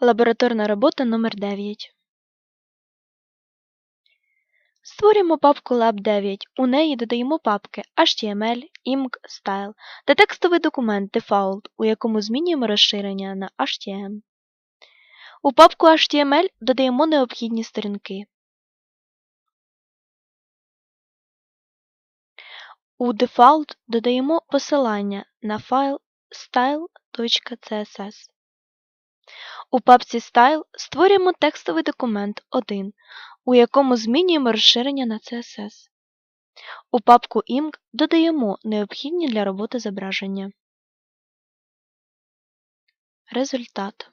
Лабораторна робота номер 9 Створюємо папку lab9. У неї додаємо папки HTML, IMG, Style та текстовий документ Default, у якому змінюємо розширення на HTML. У папку HTML додаємо необхідні сторінки. У Default додаємо посилання на файл style.css. У папці Style створюємо текстовий документ 1, у якому змінюємо розширення на CSS. У папку IMG додаємо необхідні для роботи зображення. Результат